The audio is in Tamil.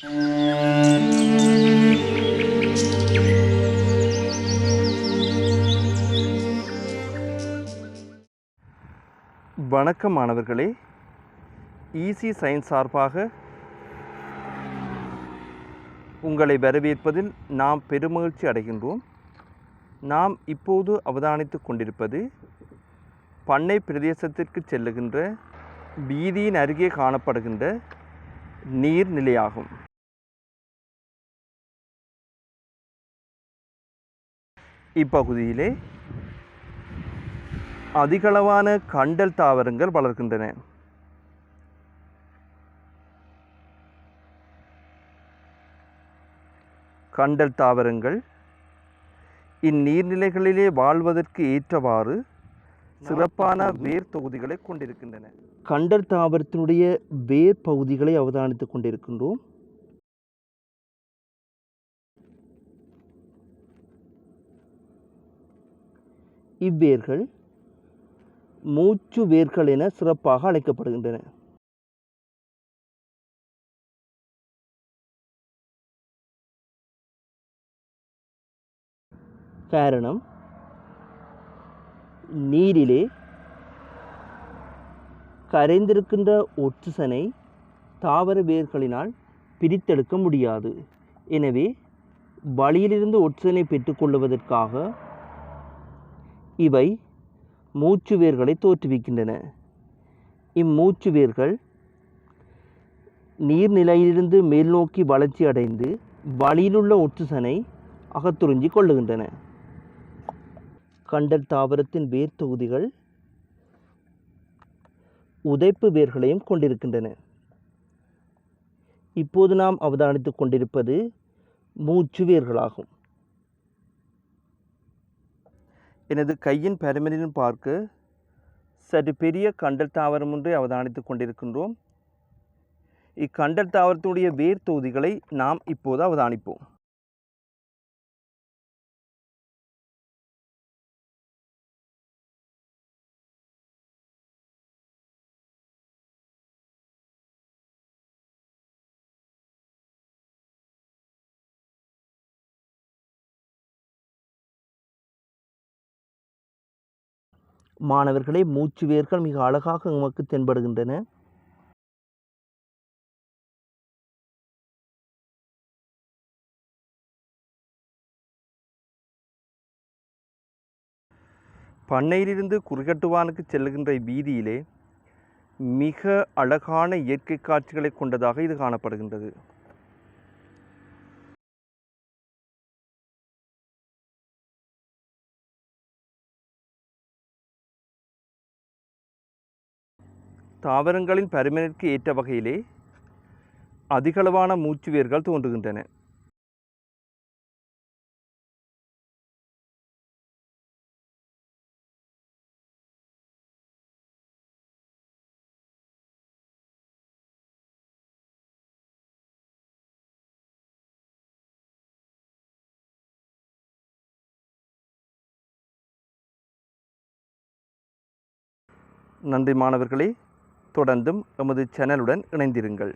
வணக்கம் மாணவர்களே. ஈசி சயின்ஸ் சார்பாக உங்களை வரவேற்பதில் நாம் பெருமகிழ்ச்சி அடைகின்றோம். நாம் இப்போது அவதானித்துக் கொண்டிருப்பது பண்ணை பிரதேசத்திற்கு செல்லுகின்ற வீதியின் அருகே காணப்படுகின்ற நீர்நிலையாகும். இப்பகுதியிலே அதிகளவான கண்டல் தாவரங்கள் வளர்க்கின்றன கண்டல் தாவரங்கள் இந்நீர்நிலைகளிலே வாழ்வதற்கு ஏற்றவாறு சிறப்பான வேர் தொகுதிகளை கொண்டிருக்கின்றன. கண்டல் தாவரத்தினுடைய வேர் பகுதிகளை அவதானித்துக் கொண்டிருக்கின்றோம். இவ்வேர்கள் மூச்சு வேர்கள் என சிறப்பாக அழைக்கப்படுகின்றன. காரணம் நீரிலே கரைந்திருக்கின்ற ஒட்சிசனை தாவர வேர்களினால் பிரித்தெடுக்க முடியாது. எனவே வழியிலிருந்து ஒட்சிசனை பெற்றுக்கொள்வதற்காக இவை மூச்சு வேர்களை தோற்றுவிக்கின்றன. இம்மூச்சு வேர்கள் நீர்நிலையிலிருந்து மேல் நோக்கி வளர்ச்சி அடைந்து வழியிலுள்ள ஒட்சிசனை அகத்துறிஞ்சி கொள்ளுகின்றன. கண்டல் தாவரத்தின் வேர் தொகுதிகள் உதைப்பு வேர்களையும் கொண்டிருக்கின்றன. இப்போது நாம் அவதானித்துக் கொண்டிருப்பது மூச்சு வேர்களாகும் எனது கையின் பரிமளிலும் பார்க்க சற்று பெரிய கண்டல் தாவரம் ஒன்றை அவதானித்துக் கொண்டிருக்கின்றோம். இக்கண்டல் தாவரத்தினுடைய வேர் தொகுதிகளை நாம் இப்போது அவதானிப்போம். மாணவர்களே மூச்சு வேர்கள் மிக அழகாக நமக்கு தென்படுகின்றன. பண்ணையிலிருந்து குறுகட்டுவானுக்கு செல்லுகின்ற வீதியிலே மிக அழகான இயற்கை காட்சிகளை கொண்டதாக இது காணப்படுகின்றது. தாவரங்களின் பருமனிற்கு ஏற்ற வகையிலே அதிகளவான மூச்சு வேர்கள் தோன்றுகின்றன. நன்றி மாணவர்களே. தொடர்ந்தும் எமது சேனலுடன் இணைந்திருங்கள்.